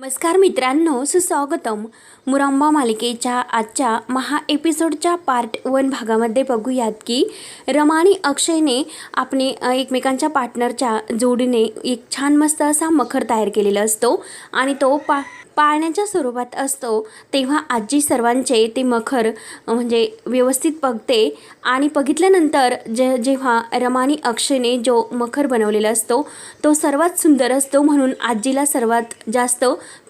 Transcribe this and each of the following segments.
नमस्कार मित्रांनो सुस्वागतम. मुरांबा मालिकेच्या आजच्या महा एपिसोडच्या पार्ट वन भागामध्ये बघूयात की रमा आणि अक्षयने आपले एकमेकांच्या पार्टनरच्या जोडीने एक छान मस्त असा मखर तयार केलेला असतो आणि तो पा पाळण्याच्या स्वरूपात असतो तेव्हा आजी सर्वांचे ते मखर म्हणजे व्यवस्थित बघते आणि बघितल्यानंतर जे जेव्हा रमानी अक्षयने जो मखर बनवलेला असतो तो सर्वात सुंदर असतो म्हणून आजीला सर्वात जास्त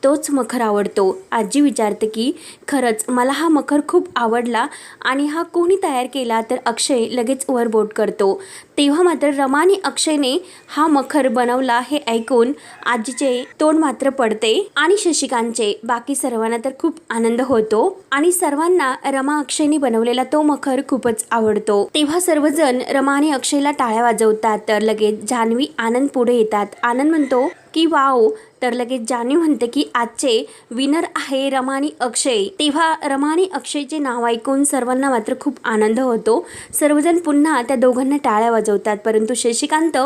तोच मखर आवडतो. आजी विचारते की खरंच मला हा मखर खूप आवडला आणि हा कोणी तयार केला तर अक्षय लगेच वरबोट करतो. तेव्हा मात्र रमानी अक्षयने हा मखर बनवला हे ऐकून आजीचे तोंड मात्र पडते आणि शशिकांतचे बाकी सर्वांना तर खूप आनंद होतो. आणि सर्वांना रमा अक्षयने बनवलेला तो मखर खूपच आवडतो. तेव्हा सर्वजण रमा आणि अक्षयला टाळ्या वाजवतात. तर लगेच जान्हवी आनंद पुढे येतात. आनंद म्हणतो की वाव. तर लगेच जानी म्हणते की आजचे विनर आहे रमा अक्षय. तेव्हा रमानी अक्षयचे नाव ऐकून सर्वांना मात्र खूप आनंद होतो. सर्वजण पुन्हा त्या दोघांना टाळ्या वाजवतात परंतु शशिकांत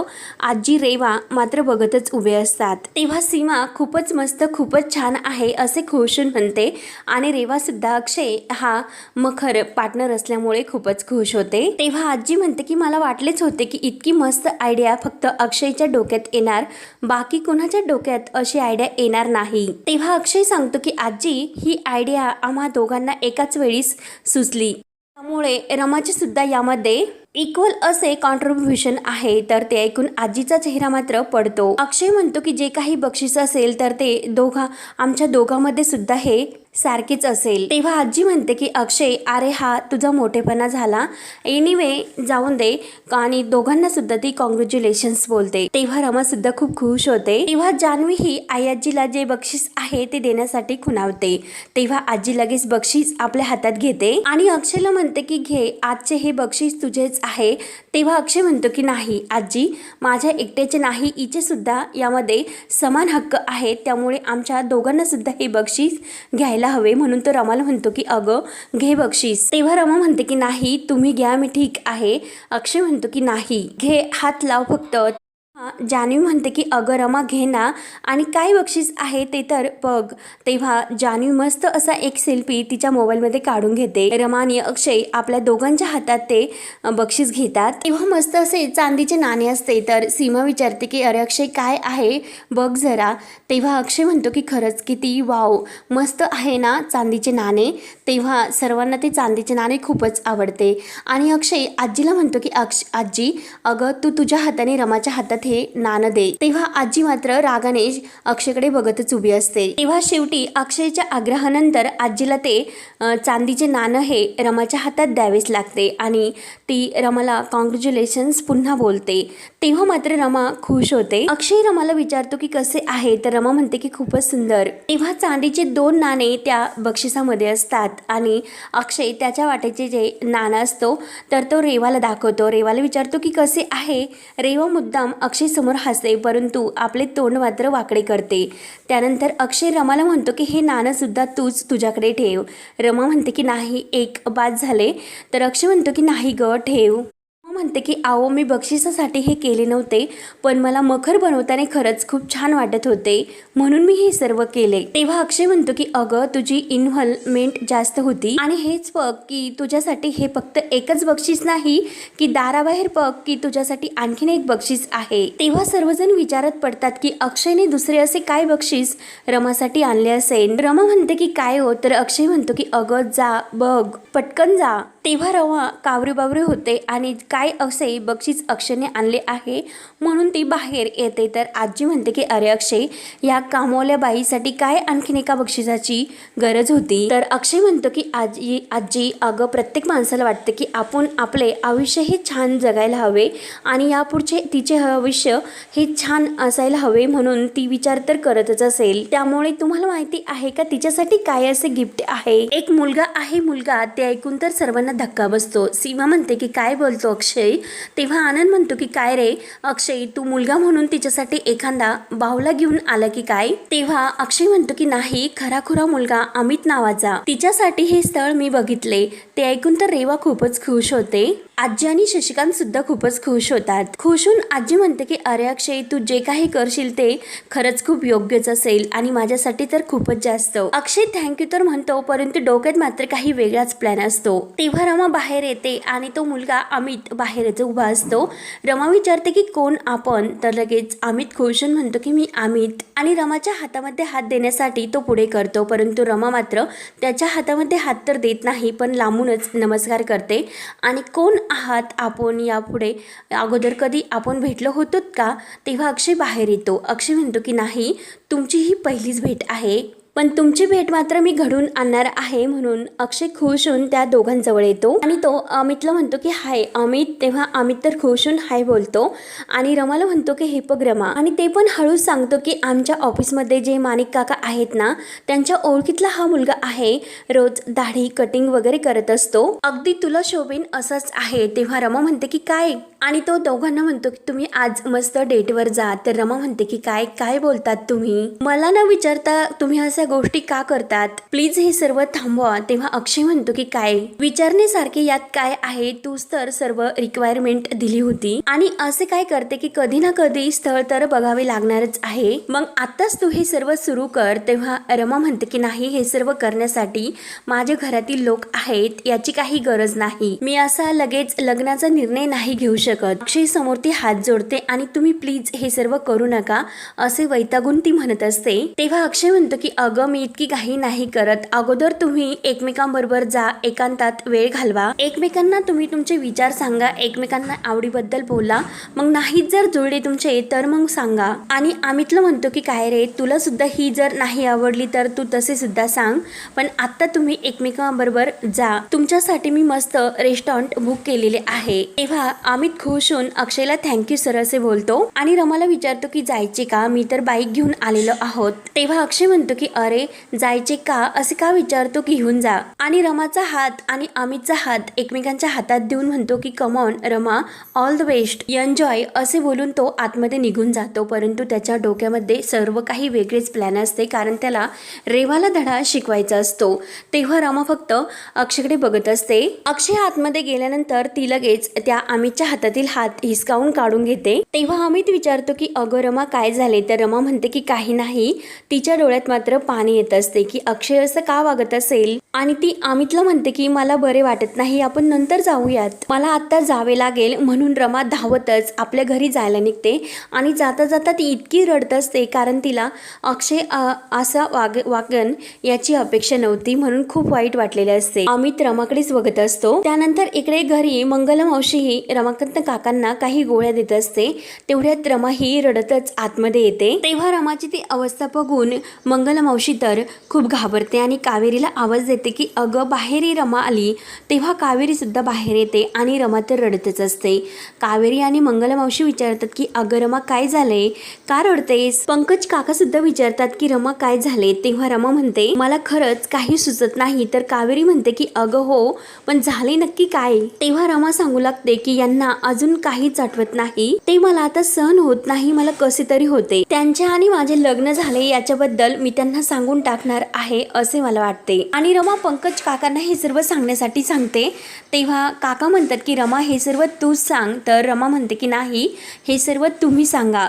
आजी रेवा मात्र बघतच उभे असतात. तेव्हा सीमा खूपच मस्त खूपच छान आहे असे खुशून म्हणते. आणि रेवासुद्धा अक्षय हा मखर पार्टनर असल्यामुळे खूपच खुश होते. तेव्हा आजी म्हणते की मला वाटलेच होते की इतकी मस्त आयडिया फक्त अक्षयच्या डोक्यात येणार. बाकी कोणाच्या डोक्यात अशी आयडिया येणार नाही. तेव्हा अक्षय सांगतो की आजी ही आयडिया आम्हा दोघांना एकाच वेळीस सुचली. त्यामुळे रमाचे सुद्धा यामध्ये इक्वल असे कॉन्ट्रीब्युशन आहे. तर ते ऐकून आजीचा चेहरा मात्र पडतो. अक्षय म्हणतो की जे काही बक्षीस असेल तर ते दोघा आमच्या दोघांमध्ये सुद्धा हे सारखीच असेल. तेव्हा आजी म्हणते की अक्षय अरे हा तुझा मोठेपणा झाला. एनिवे जाऊन दे. आणि दोघांना सुद्धा ती कॉंग्रॅच्युलेशन्स बोलते. तेव्हा रमा सुद्धा खूप खुश होते. तेव्हा जान्हवी ही आई आजीला जे बक्षीस आहे ते देण्यासाठी खुणावते. तेव्हा आजी लगेच बक्षीस आपल्या हातात घेते. आणि अक्षयला म्हणते की घे आजचे हे बक्षीस तुझेच आहे. तेव्हा अक्षय म्हणतो की नाही आजी माझ्या एकट्याचे नाही इचे सुद्धा यामध्ये समान हक्क आहेत. त्यामुळे आमच्या दोघांना सुद्धा हे बक्षीस घ्यायला हवे म्हणून तो रमाला म्हणतो की अगं घे बक्षीस. तेव्हा रमा म्हणते की नाही तुम्ही घ्या मी ठीक आहे. अक्षय म्हणतो की नाही घे हात लाव फक्त. जान्हवी म्हणते की अगं रमा घे ना. आणि काय बक्षीस आहे ते तर बघ. तेव्हा जान्हवी मस्त असा एक सेल्फी तिच्या मोबाईलमध्ये काढून घेते. रमा आणि अक्षय आपल्या दोघांच्या हातात ते बक्षीस घेतात. तेव्हा मस्त असे चांदीचे नाणे असते. तर सीमा विचारते की अरे अक्षय काय आहे? बघ जरा. तेव्हा अक्षय म्हणतो की खरंच किती वाव मस्त आहे ना चांदीचे नाणे. तेव्हा सर्वांना ते चांदीचे नाणे खूपच आवडते. आणि अक्षय आजीला म्हणतो की अक्ष आजी अगं तू तुझ्या हाताने रमाच्या हातात हे नाणं दे. तेव्हा आजी मात्र रागाने अक्षयकडे बघतच उभी असते. तेव्हा शेवटी अक्षयच्या आग्रहानंतर आजीला ते चांदीचे नाणं हे रमाच्या हातात द्यावेच लागते आणि ती रमाला कॉंग्रॅच्युलेशन्स पुन्हा बोलते. तेव्हा मात्र रमा खुश होते. अक्षय रमाला विचारतो की कसे आहे? तर रमा म्हणते की खूपच सुंदर. तेव्हा चांदीचे दोन नाणे त्या बक्षिसामध्ये असतात आणि अक्षय त्याच्या वाटेचे जे नाणं असतो तर तो रेवाला दाखवतो. रेवाला विचारतो की कसे आहे? रेवा मुद्दाम अक्षय समोर हसते परंतु आपले तोंड मात्र वाकडे करते. त्यानंतर अक्षय रमाला म्हणतो की हे नाणंसुद्धा तूच तुझ्याकडे ठेव. रमा म्हणते की नाही एक बाद झाले. तर अक्षय म्हणतो की नाही ग ठेव. म्हणते की आओ मी बक्षिसासाठी हे केले नव्हते पण मला मखर बनवताना खरंच खूप छान वाटत होते म्हणून मी हे सर्व केले. तेव्हा अक्षय म्हणतो की अगं तुझी इन्व्हॉल्वमेंट जास्त होती आणि हेच बघ की तुझ्यासाठी हे फक्त एकच बक्षीस नाही की दाराबाहेर बघ की तुझ्यासाठी आणखीन एक बक्षीस आहे. तेव्हा सर्वजण विचारत पडतात की अक्षयने दुसरे असे काय बक्षीस रमासाठी आणले असेल? रमा म्हणते की काय हो? तर अक्षय म्हणतो की अगं जा बघ पटकन जा. तेव्हा रवा कावरीबावरी होते आणि काय असे बक्षीस अक्षयने आणले आहे? म्हणून ती बाहेर येते. तर आजी म्हणते की अरे अक्षय या कामवल्या बाईसाठी काय आणखीन एका बक्षिसाची गरज होती? तर अक्षय म्हणतो की आजी आजी अगं प्रत्येक माणसाला वाटतं की आपण आपले आयुष्य हे छान जगायला हवे आणि यापुढचे तिचे आयुष्य हे छान असायला हवे म्हणून ती विचार तर करतच असेल. त्यामुळे तुम्हाला माहिती आहे का तिच्यासाठी काय असे गिफ्ट आहे? एक मुलगा आहे मुलगा ते ऐकून तर सर्वांना धक्का बसतो. सीमा म्हणते की काय बोलतो अक्षय? तेव्हा आनंद म्हणतो की काय रे? अक्षय तू मुलगा म्हणून तिच्यासाठी एखादा बाहुला घेऊन आला की काय? तेव्हा अक्षय म्हणतो की नाही खराखुरा मुलगा अमित नावाचा. तिच्यासाठी हे स्थळ मी बघितले. ते ऐकून तर रेवा खूपच खुश होते. आजी आणि शशिकांत सुद्धा खूपच खुश होतात. खुश होऊन आजी म्हणते की अरे अक्षय तू जे काही करशील ते खरंच खूप योग्यच असेल आणि माझ्यासाठी तर खूपच जास्त. अक्षय थँक्यू तर म्हणतो परंतु डोक्यात मात्र काही वेगळाच प्लॅन असतो. तेव्हा रमा बाहेर येते आणि तो मुलगा अमित बाहेर येतो उभा असतो. रमा विचारते की कोण आपण? तर लगेच अमित खुश म्हणतो की मी अमित. आणि रमाच्या हातामध्ये हात देण्यासाठी तो पुढे करतो परंतु रमा मात्र त्याच्या हातामध्ये हात तर देत नाही पण लांबूनच नमस्कार करते. आणि कोण आहात आपण यापुढे? अगोदर कधी आपण भेटलो होतो का? तेव्हा अक्षय बाहेर येतो. अक्षय म्हणतो की नाही तुमची ही पहिलीच भेट आहे. पण तुमची भेट मात्र मी घडून आणणार आहे म्हणून अक्षय खुश होऊन त्या दोघांजवळ येतो. आणि तो अमितला म्हणतो की हाय अमित. तेव्हा अमित तर खुश होऊन हाय बोलतो. आणि रमाला म्हणतो की हे रमा आणि ते पण हळूच सांगतो की आमच्या ऑफिसमध्ये जे माणिक काका आहेत ना त्यांच्या ओळखीतला हा मुलगा आहे. रोज दाढी कटिंग वगैरे करत असतो. अगदी तुला शोभेन असंच आहे. तेव्हा रमा म्हणते की काय? आणि तो दोघांना म्हणतो की तुम्ही आज मस्त डेटवर जा. तर रमा म्हणते की काय काय बोलतात तुम्ही? मला न विचारता तुम्ही असं अशा गोष्टी का करतात? प्लीज हे सर्व थांबवा. तेव्हा अक्षय म्हणतो की काय? विचारण्यासारखे यात काय आहे? तूच तर सर्व रिक्वायरमेंट दिली होती. आणि असे काय करते की कधी ना कधी स्थळ तर बघावे लागणारच आहे. मग आताच तू हे सर्व सुरू कर. तेव्हा रमा म्हणते की नाही हे सर्व करण्यासाठी माझ्या घरातील लोक आहेत. याची काही गरज नाही. मी असा लगेच लग्नाचा निर्णय नाही घेऊ शकत. अक्षय समोर ती हात जोडते आणि तुम्ही प्लीज हे सर्व करू नका. असे वैतागून ती म्हणत असते. तेव्हा अक्षय म्हणतो की अग अगं मी इतकी काही नाही करत. अगोदर तुम्ही एकमेकांबरोबर जा एकांतात वेळ घालवा. एकमेकांना तुम्ही तुमचे विचार सांगा एकमेकांना आवडीबद्दल बोला. मग नाहीच जर जुळले तुमचे तर मग सांगा. आणि अमितला म्हणतो की काय रे तुला सुद्धा ही जर नाही आवडली तर तू तसे सुद्धा सांग. पण आता तुम्ही एकमेकांबरोबर जा. तुमच्यासाठी मी मस्त रेस्टॉरंट बुक केलेले आहे. तेव्हा अमित खुश होऊन अक्षयला थँक्यू सर असे बोलतो. आणि रमाला विचारतो की जायचे का? मी तर बाईक घेऊन आलेलो आहोत. तेव्हा अक्षय म्हणतो की अरे जायचे का असे का विचारतो की घेऊन जा. आणि रमाचा हात आणि अमितचा हात एकमेकांच्या हातात देऊन म्हणतो की come on Rama all the best enjoy असे बोलून तो आतमध्ये निघून जातो. परंतु त्याच्या डोक्यामध्ये सर्व काही वेगळेच प्लॅन असते. कारण त्याला रेवाला धडा शिकवायचा असतो. तेव्हा रमा फक्त अक्षयकडे बघत असते. अक्षय आतमध्ये गेल्यानंतर ती लगेच त्या अमितच्या हातातील हात हिसकावून काढून घेते. तेव्हा अमित विचारतो की अगं रमा काय झाले? तर रमा म्हणते की काही नाही. तिच्या डोळ्यात मात्र पाणी येत असते की अक्षय असं का वागत असेल? आणि ती अमितला म्हणते की मला बरे वाटत नाही आपण नंतर जाऊयात. मला आत्ता जावे लागेल म्हणून रमा धावतच आपल्या घरी जायला निघते. आणि जाता जाता ती इतकी रडत असते कारण तिला अक्षय असा वाग वागन याची अपेक्षा नव्हती म्हणून खूप वाईट वाटलेले असते. अमित रमाकडेच बघत असतो. त्यानंतर इकडे घरी मंगलमावशीही ही रमाकांत काकांना काही गोळ्या देत असते. तेवढ्यात रमा ही रडतच आतमध्ये येते. तेव्हा रमाची ती अवस्था बघून मंगलमावशी तर खूप घाबरते आणि कावेरीला आवाज देते. की अगं बाहेरही रमा आली तेव्हा कावेरी सुद्धा बाहेर येते आणि रमा तर रडतच असते. कावेरी आणि मंगल मावशी विचारतात की अगं रमा काय झाले का रडतेस? पंकज काका सुद्धा विचारतात की रमा काय झाले तेव्हा रमा म्हणते मला खरंच काही सुचत नाही. तर कावेरी म्हणते की अगं हो पण झाले नक्की काय? तेव्हा रमा सांगू लागते की यांना अजून काहीच आठवत नाही. ते मला आता सहन होत नाही मला कसे तरी होते. त्यांच्या आणि माझे लग्न झाले याच्याबद्दल मी त्यांना सांगून टाकणार आहे असे मला वाटते. आणि रमा पंकज काकांना हे सर्व सांगण्यासाठी सांगते. तेव्हा काका म्हणतात की रमा हे सर्व तूच सांग. तर रमा म्हणते की नाही हे सर्व तुम्ही सांगा.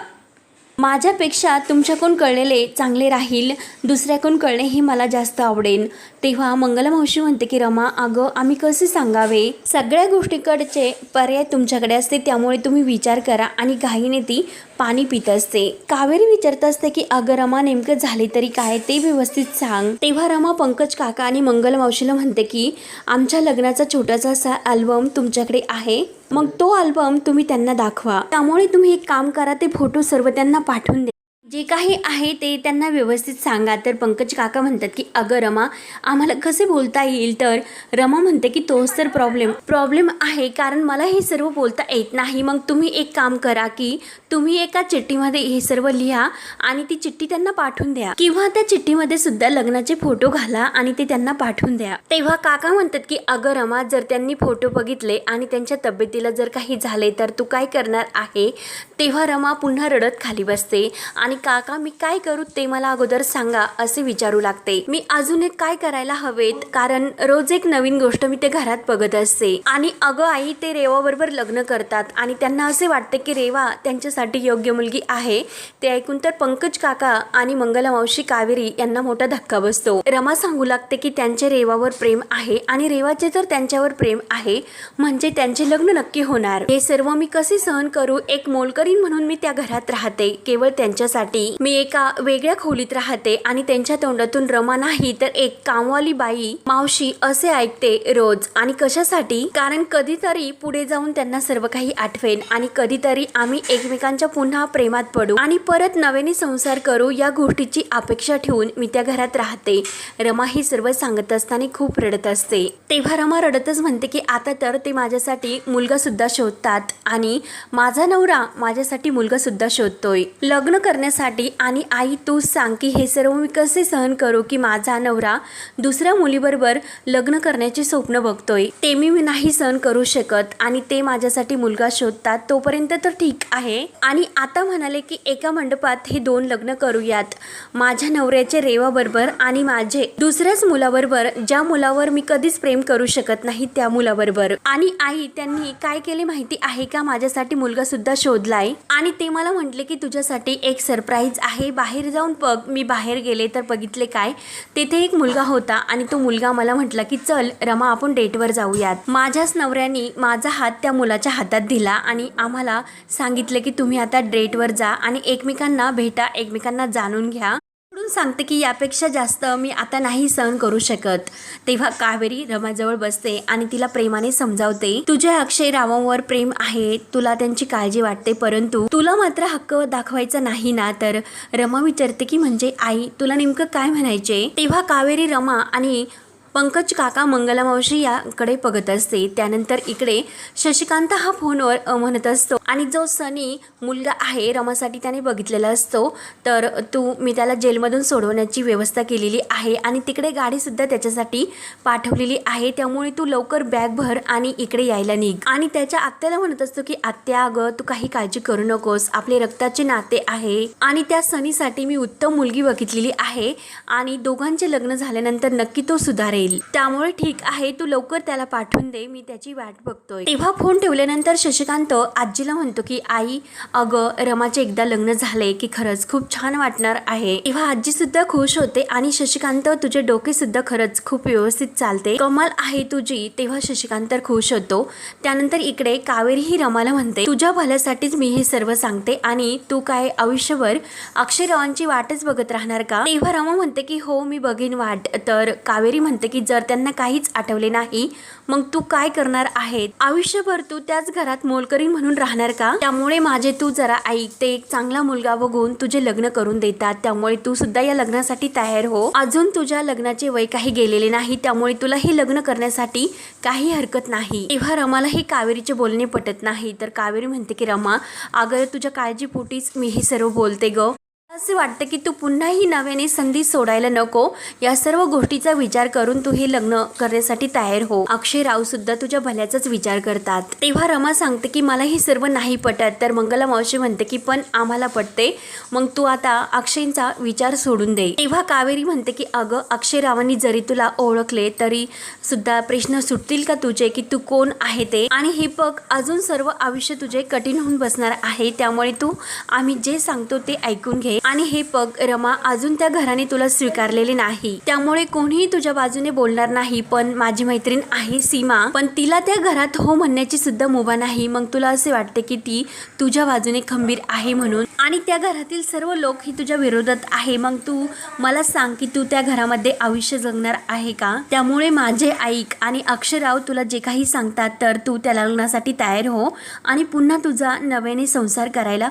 माझ्यापेक्षा तुमच्याकडून कळलेले चांगले राहील दुसऱ्याकडून कळणे हे मला जास्त आवडेल. तेव्हा मंगलमावशी म्हणते की रमा अगं आम्ही कसे सांगावे? सगळ्या गोष्टीकडचे पर्याय तुमच्याकडे असते त्यामुळे तुम्ही विचार करा आणि घाईने ती पाणी पित असते. कावेरी विचारत असते की अगं रमा नेमकं झाले तरी काय ते व्यवस्थित सांग. तेव्हा रमा पंकज काका आणि मंगलमावशीला म्हणते की आमच्या लग्नाचा छोटासा असा अल्बम तुमच्याकडे आहे? मग तो अल्बम तुम्ही त्यांना दाखवा. त्यामुळे तुम्ही एक काम करा ते फोटो सर्व त्यांना पाठवून द्या. जे काही आहे ते त्यांना व्यवस्थित सांगा. तर पंकज काका म्हणतात की अगं रमा आम्हाला कसे बोलता येईल? तर रमा म्हणते की तोच तर प्रॉब्लेम प्रॉब्लेम आहे. कारण मला हे सर्व बोलता येत नाही. मग तुम्ही एक काम करा की तुम्ही एका चिठ्ठीमध्ये हे सर्व लिहा आणि ती चिठ्ठी त्यांना पाठवून द्या. किंवा त्या चिठ्ठीमध्ये सुद्धा लग्नाचे फोटो घाला आणि ते त्यांना पाठवून द्या. तेव्हा काका म्हणतात की अगं रमा जर त्यांनी फोटो बघितले आणि त्यांच्या तब्येतीला जर काही झाले तर तू काय करणार आहे? तेव्हा रमा पुन्हा रडत खाली बसते. आणि काका मी काय करू ते मला अगोदर सांगा असे विचारू लागते. मी अजून एक काय करायला हवेत? कारण रोज एक नवीन गोष्ट मी ते घरात बघत असते. आणि अगं आई ते रेवा बरोबर लग्न करतात. आणि त्यांना असे वाटते की रेवा त्यांच्यासाठी योग्य मुलगी आहे. ते ऐकून तर पंकज काका आणि मंगला मावशी कावेरी यांना मोठा धक्का बसतो. रमा सांगू लागते की त्यांचे रेवावर प्रेम आहे आणि रेवाचे तर त्यांच्यावर प्रेम आहे. म्हणजे त्यांचे लग्न नक्की होणार. हे सर्व मी कसे सहन करू? एक मोलकरीण म्हणून मी त्या घरात राहते. केवळ त्यांच्यासाठी. मी एका वेगळ्या खोलीत राहते आणि त्यांच्या तोंडातून रमा नाही तर एक कामवाली बाई मावशी असे ऐकते रोज. आणि कशासाठी? कारण कधीतरी पुढे जाऊन त्यांना सर्व काही आठवेन आणि कधीतरी आम्ही एकमेकांच्या पुन्हा प्रेमात पडू. आणि परत नव्याने संसार करू या गोष्टीची अपेक्षा ठेवून मी त्या घरात राहते. रमा ही सर्व सांगत असताना खूप रडत असते. तेव्हा रमा रडतच म्हणते की आता तर ते माझ्यासाठी मुलगा सुद्धा शोधतात आणि माझा नवरा माझ्यासाठी मुलगा सुद्धा शोधतोय. लग्न करण्यासाठी आणि आई तू सांग की हे सर्व मी कसे सहन करू की माझा नवरा दुसऱ्या मुलीबरोबर लग्न करण्याचे स्वप्न बघतोय? ते मी नाही सहन करू शकत आणि ते माझ्यासाठी मुलगा शोधतात तोपर्यंत तर ठीक आहे. आणि आता म्हणाले की एका मंडपात हे दोन लग्न करूयात. माझ्या नवऱ्याचे रेवाबरोबर आणि माझे दुसऱ्याच मुलाबरोबर ज्या मुलावर मी कधीच प्रेम करू शकत नाही त्या मुलाबरोबर. आणि आई त्यांनी काय केले माहिती आहे का? माझ्यासाठी मुलगा सुद्धा शोधलाय. आणि ते मला म्हटले की तुझ्यासाठी एक सरप्राईज आहे. बाहेर जाऊन बघ मी बाहेर गेले तर बघितले काय? तेथे एक मुलगा होता आणि तो मुलगा मला म्हटला की चल रमा आपण डेटवर जाऊयात. माझ्याच नवऱ्याने माझा हात त्या मुलाच्या हातात दिला आणि आम्हाला सांगितले की तुम्ही आता डेटवर जा आणि एकमेकांना भेटा एकमेकांना जाणून घ्या. म्हणून सांगते की यापेक्षा जास्त मी आता नाही सहन करू शकत. तेव्हा कावेरी रमाजवळ बसते आणि तिला प्रेमाने समजावते. तुझ्या अक्षय रावांवर प्रेम आहे तुला त्यांची काळजी वाटते परंतु तुला मात्र हक्क दाखवायचा नाही ना. तर रमा विचारते की म्हणजे आई तुला नेमकं काय म्हणायचे? तेव्हा कावेरी रमा आणि पंकज काका मंगला मावशी याकडे बघत असते. त्यानंतर इकडे शशिकांत हा फोनवर म्हणत असतो. आणि जो सनी मुलगा आहे रमासाठी त्याने बघितलेला असतो. तर तू मी त्याला जेलमधून सोडवण्याची व्यवस्था केलेली आहे आणि तिकडे गाडीसुद्धा त्याच्यासाठी पाठवलेली आहे. त्यामुळे तू लवकर बॅग भर आणि इकडे यायला निघ. आणि त्याच्या आत्याला म्हणत असतो की आत्या अगं तू काही काळजी करू नकोस. आपले रक्ताचे नाते आहे. आणि त्या सनीसाठी मी उत्तम मुलगी बघितलेली आहे आणि दोघांचे लग्न झाल्यानंतर नक्की तो सुधारेल त्यामुळे ठीक आहे तू लवकर त्याला पाठवून दे. मी त्याची वाट बघतोय. तेव्हा फोन ठेवल्यानंतर शशिकांत आजीला म्हणतो की आई अगं रमाचे एकदा लग्न झाले की खरंच खूप छान वाटणार आहे. तेव्हा आजी सुद्धा खुश होते आणि शशिकांत तुझे डोके सुद्धा खरंच खूप व्यवस्थित चालते. कमाल आहे तुझी तेव्हा शशिकांत तर खुश होतो. त्यानंतर इकडे कावेरी ही रमाला म्हणते तुझ्या भल्यासाठीच मी हे सर्व सांगते आणि तू काय आयुष्यभर अक्षयरावांची वाटच बघत राहणार का? तेव्हा रमा म्हणते की हो मी बघेन वाट. तर कावेरी म्हणते की जर त्यांना काहीच आठवले नाही मग तू काय करणार आहे आयुष्यभर तू त्याच घरात मोलकरी म्हणून राहणार का? त्यामुळे माझे तू जरा ऐक. ते एक चांगला मुलगा बघून तुझे लग्न करून देतात. त्यामुळे तू सुद्धा या लग्नासाठी तयार हो. अजून तुझ्या लग्नाचे वय काही गेलेले नाही. त्यामुळे तुला हे लग्न करण्यासाठी काही हरकत नाही. तेव्हा रमाला हे कावेरीचे बोलणे पटत नाही. तर कावेरी म्हणते की रमा अगं तुझ्या काळजीपोटीच मी हे सर्व बोलते ग. असे वाटतं की तू पुन्हा ही नव्याने संधी सोडायला नको. या सर्व गोष्टीचा विचार करून तू हे लग्न करण्यासाठी तयार हो. अक्षय राव सुद्धा तुझ्या भल्याचाच विचार करतात. तेव्हा रमा सांगते की मला हे सर्व नाही पटत. तर मंगला मावशी म्हणते की पण आम्हाला पटते. मग तू आता अक्षयचा विचार सोडून दे. तेव्हा कावेरी म्हणते की अगं अक्षय रावांनी जरी तुला ओळखले तरी सुद्धा प्रश्न सुटतील का तुझे की तू कोण आहे ते? आणि हे बघ अजून सर्व आयुष्य तुझे कठीण होऊन बसणार आहे. त्यामुळे तू आम्ही जे सांगतो ते ऐकून घे. आणि हे पग रमा अजून त्या घराने तुला स्वीकारलेले नाही. त्यामुळे कोणीही तुझ्या बाजूने बोलणार नाही पण माझी मैत्रीण आहे सीमा. पण तिला त्या घरात हो म्हणण्याची सुद्धा मुभा नाही. मग तुला असे वाटते की ती तुझ्या बाजूने खंबीर आहे म्हणून? आणि त्या घरातील सर्व लोक ही तुझ्या विरोधात आहे. मग तू मला सांग की तू त्या घरामध्ये आयुष्य जगणार आहे का? त्यामुळे माझे ऐक आणि अक्षराव तुला जे काही सांगतात तर तू त्या लग्नासाठी तयार हो. आणि पुन्हा तुझा नव्याने संसार करायला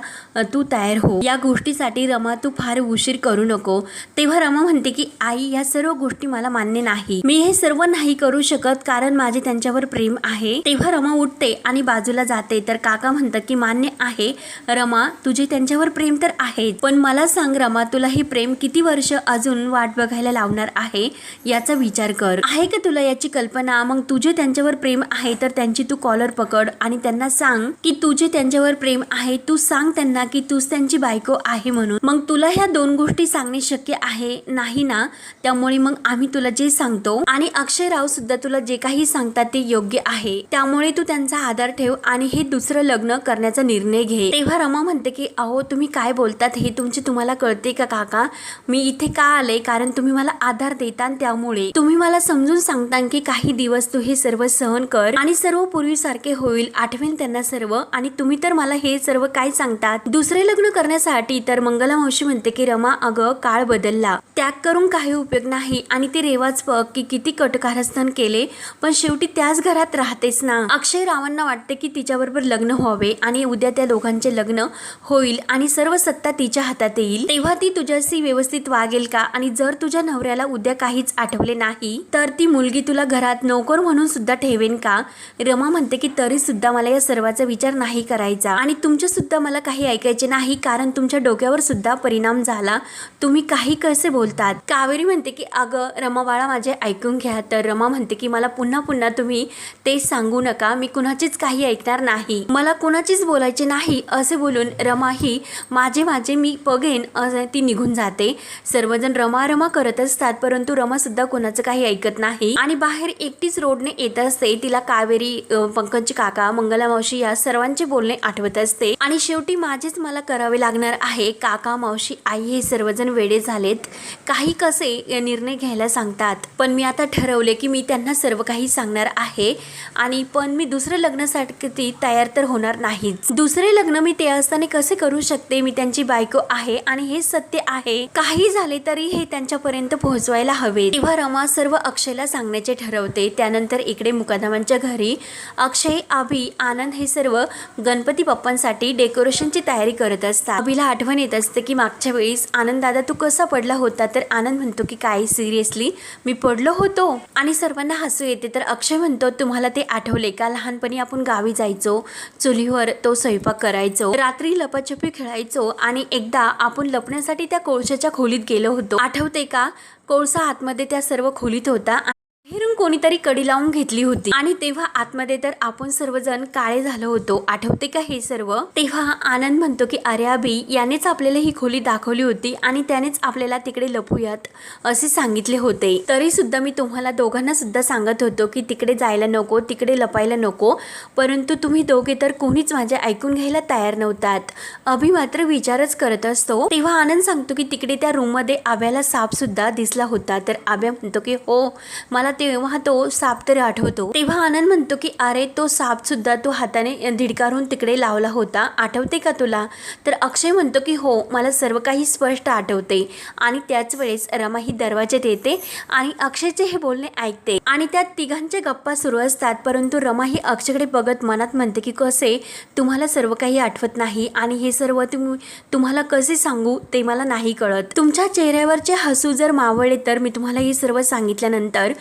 तू तयार हो. या गोष्टीसाठी रमा तू फार उशीर करू नको. तेव्हा रमा म्हणते की आई या सर्व गोष्टी मला मान्य नाही. मी हे सर्व नाही करू शकत कारण माझे त्यांच्यावर प्रेम आहे. तेव्हा रमा उठते आणि बाजूला जाते. तर काका म्हणतात की मान्य आहे. रमा तुझे त्यांच्यावर प्रेम तर आहे पण मला सांग रमा तुला हे प्रेम किती वर्ष अजून वाट बघायला लावणार आहे? याचा विचार कर. आहे का तुला याची कल्पना? मग तुझे त्यांच्यावर प्रेम आहे तर त्यांची तू कॉलर पकड आणि त्यांना सांग की तुझे त्यांच्यावर प्रेम आहे. तू सांग त्यांना की तूच त्यांची बायको आहे म्हणून. मग मग तुला ह्या दोन गोष्टी सांगणे शक्य आहे? नाही ना? त्यामुळे मग आम्ही तुला जे सांगतो आणि अक्षय राव सुद्धा तुला जे काही सांगतात ते योग्य आहे. त्यामुळे तू त्यांचा आधार ठेव आणि हे दुसरं लग्न करण्याचा निर्णय घे. तेव्हा रमा म्हणते की अहो तुम्ही काय बोलतात हे तुमचे तुम्हाला कळते का काका? मी इथे का आले? कारण तुम्ही मला आधार देता त्यामुळे. तुम्ही मला समजून सांगता की काही दिवस तू हे सर्व सहन कर आणि सर्व पूर्वीसारखे होईल. आठवेन त्यांना सर्व आणि तुम्ही तर मला हे सर्व काय सांगतात? दुसरे लग्न करण्यासाठी तर मंगला मावशी म्हणते की रमा अगं काळ बदलला. त्याग करून काही उपयोग नाही. आणि ते रेवाच बघ की किती कटकारस्थान केले. पण शेवटी त्याच घरात राहतेच ना. अक्षय रावांना वाटते की तिच्याबरोबर लग्न व्हावे आणि उद्या त्या दोघांचे लग्न होईल आणि सर्व सत्ता तिच्या हातात येईल. तेव्हा ती तुझ्याशी व्यवस्थित वागेल का? आणि जर तुझ्या नवऱ्याला उद्या काहीच आठवले नाही तर ती मुलगी तुला घरात नोकर म्हणून सुद्धा ठेवेन का? रमा म्हणते की तरी सुद्धा मला या सर्वाचा विचार नाही करायचा. आणि तुमच्या सुद्धा मला काही ऐकायचे नाही कारण तुमच्या डोक्यावर सुद्धा परिणाम झाला. तुम्ही काही कसे बोलतात? कावेरी म्हणते की अगं रमा बाळा माझे ऐकून घ्या. तर रमा म्हणते की मला पुन्हा पुन्हा तुम्ही ते सांगू नका. मी कुणाचीच काही ऐकणार नाही. मला कुणाचीच बोलायचे नाही. असे बोलून रमा ही माझे माझे मी बघेन असं ती निघून जाते. सर्वजण रमा रमा करत असतात परंतु रमा सुद्धा कोणाचं काही ऐकत नाही. आणि बाहेर एकटीच रोडने येत असते. तिला कावेरी पंकज काका मंगला मावशी या सर्वांचे बोलणे आठवत असते. आणि शेवटी माझेच मला करावे लागणार आहे. काका मावशी आई हे सर्वजण वेडे झालेत. काही कसे निर्णय घ्यायला सांगतात? पण मी आता ठरवले की मी त्यांना सर्व काही सांगणार आहे. आणि पण मी दुसरं लग्नासाठी तयार तर होणार नाहीच. दुसरे लग्न मी ते असताना कसे करू शकते? मी त्यांची बायको आहे आणि हे सत्य आहे. काही झाले तरी हे त्यांच्यापर्यंत पोहोचवायला हवे. तेव्हा रमा सर्व अक्षयला सांगण्याचे ठरवते. त्यानंतर इकडे मुकादमांच्या घरी अक्षय अभि आनंद हे सर्व गणपती बाप्पांसाठी डेकोरेशनची तयारी करत असतात. अभिला आठवण येत असते की मागच्या वेळेस आनंद दादा तू कसा पडला होता? तर आनंद म्हणतो की काय सिरियसली मी पडलो होतो. आणि सर्वांना हसू येते. तर अक्षय म्हणतो तुम्हाला ते आठवले का? लहानपणी आपण गावी जायचो चुलीवर तो स्वयंपाक करायचो रात्री लपाछपी खेळायचो आणि एकदा आपण लपण्यासाठी त्या कोळशाच्या खोलीत गेलो होतो. आठवते का? कोळसा आतमध्ये त्या सर्व खोलीत होता. बाहेरून कोणीतरी कडी लावून घेतली होती. आणि तेव्हा आतमध्ये तर आपण सर्वजण काळे झालो होतो. आठवते का हे सर्व? तेव्हा आनंद म्हणतो की अरे अभी यानेच आपल्याला ही खोली दाखवली होती आणि त्यानेच आपल्याला तिकडे लपूयात असे सांगितले होते. तरी सुद्धा मी तुम्हाला दोघांना सुद्धा सांगत होतो की तिकडे जायला नको तिकडे लपायला नको परंतु तुम्ही दोघे तर कोणीच माझे ऐकून घ्यायला तयार नव्हतात. अभि मात्र विचारच करत असतो. तेव्हा आनंद सांगतो की तिकडे त्या रूममध्ये आब्याला साप सुद्धा दिसला होता. तर आब्या म्हणतो की हो मला तेव्हा तो साप तरी आठवतो. तेव्हा आनंद म्हणतो की अरे तो साप सुद्धा तो हाताने धिडकारून तिकडे लावला होता. आठवते का तुला? तर अक्षय म्हणतो की हो मला सर्व काही स्पष्ट आठवते आणि त्याच वेळेस रमा ही दरवाज्यात येते आणि अक्षयचे हे बोलणे ऐकते. आणि त्यात तिघांच्या गप्पा सुरू असतात परंतु रमा ही अक्षयकडे बघत मनात म्हणते की कसे? तुम्हाला सर्व काही आठवत नाही आणि हे सर्व तुम्ही तुम्हाला कसे सांगू ते मला नाही कळत. तुमच्या चेहऱ्यावरचे हसू जर मावळले तर मी तुम्हाला हे सर्व सांगितल्यानंतर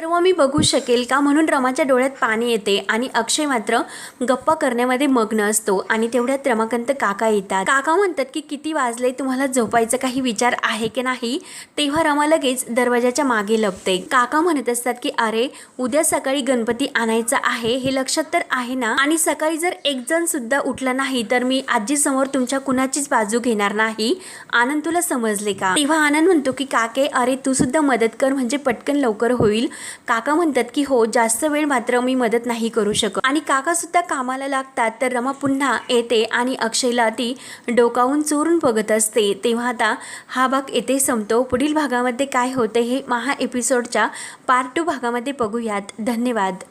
सर्व मी बघू शकेल का? म्हणून रमाच्या डोळ्यात पाणी येते आणि अक्षय मात्र गप्पा करण्यामध्ये मग्न असतो आणि तेवढ्यात रमाकांत काका येतात. काका म्हणतात की किती वाजले? तुम्हाला झोपायचा काही विचार आहे की नाही? तेव्हा रमा लगेच दरवाजाच्या मागे लपते. काका म्हणत असतात की अरे उद्या सकाळी गणपती आणायचा आहे हे लक्षात तर आहे ना? आणि सकाळी जर एक जण सुद्धा उठला नाही तर मी आजीसमोर तुमच्या कुणाचीच बाजू घेणार नाही? आनंद तुला समजले का? तेव्हा आनंद म्हणतो की काके अरे तू सुद्धा मदत कर म्हणजे पटकन लवकर होईल. काका म्हणतात की हो जास्त वेळ मात्र मी मदत नाही करू शकत. आणि काका सुद्धा कामाला लागतात तर रमा पुन्हा येते आणि अक्षयला ती डोकावून चोरून बघत असते. तेव्हा आता हा भाग येथे संपतो. पुढील भागामध्ये काय होते हे महा एपिसोडच्या पार्ट टू भागामध्ये बघूयात. धन्यवाद.